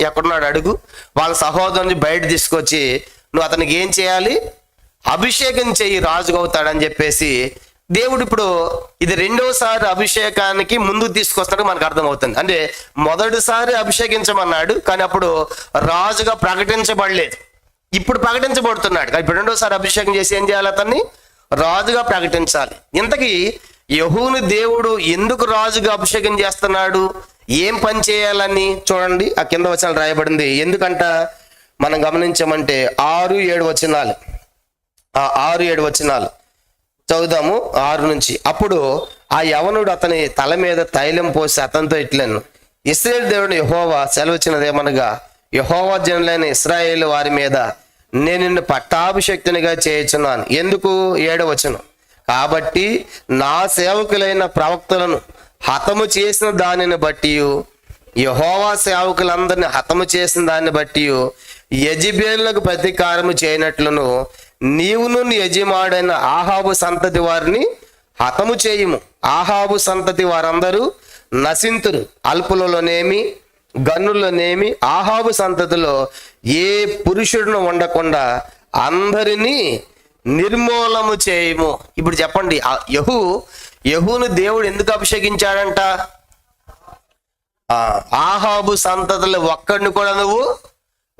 ఎక్కడున్నాడు అడుగు. వాళ్ళ సహోదరుని బయట తీసుకొచ్చి నువ్వు అతనికి ఏం చేయాలి? అభిషేకం చెయ్యి రాజుగా అవుతాడని చెప్పేసి దేవుడు ఇప్పుడు ఇది రెండోసారి అభిషేకానికి ముందుకు తీసుకొస్తాడు మనకు అర్థమవుతుంది. అంటే మొదటిసారి అభిషేకించమన్నాడు కానీ అప్పుడు రాజుగా ప్రకటించబడలేదు. ఇప్పుడు ప్రకటించబడుతున్నాడు. కానీ ఇప్పుడు రెండోసారి అభిషేకం చేసి ఏం చేయాలి అతన్ని? రాజుగా ప్రకటించాలి. ఇంతకీ యహూని దేవుడు ఎందుకు రాజుగా అభిషేకం చేస్తున్నాడు? ఏం పని చేయాలని చూడండి ఆ కింద వచనాలు రాయబడింది. ఎందుకంట? మనం గమనించమంటే ఆరు ఏడు వచనాలు. ఆ ఆరు ఏడు వచనాలు. చదువుదాము ఆరు నుంచి. అప్పుడు ఆ యవనుడు అతని తల మీద తైలం పోసి అతనితో ఇట్లను ఇస్రాయేల్ దేవుడు యహోవా సెలవచ్చినదేమనగా యహోవా జనులైన ఇస్రాయేల్ వారి మీద నేను నిన్ను పట్టాభిషక్తునిగా చేయుచున్నాను. ఎందుకు? ఏడవచనం కాబట్టి నా సేవకులైన ప్రవక్తలను హతము చేసిన దానిని బట్టి యహోవా సేవకులందరిని హతము చేసిన దాన్ని బట్టి యజిబేలులకు ప్రతీకారము చేయనట్లును నీవును యజమాడైన ఆహాబు సంతతి వారిని హతము చేయుము. ఆహాబు సంతతి వారందరూ నశింతురు. అల్పులలోనేమి గన్నులనేమి ఆహాబు సంతతిలో ఏ పురుషుడును ఉండకుండా అందరినీ నిర్మూలము చేయము. ఇప్పుడు చెప్పండి ఆ యహు యహును దేవుడు ఎందుకు అభిషేకించాడంట? ఆ, ఆహాబు సంతతులు ఒక్కడిని కూడా నువ్వు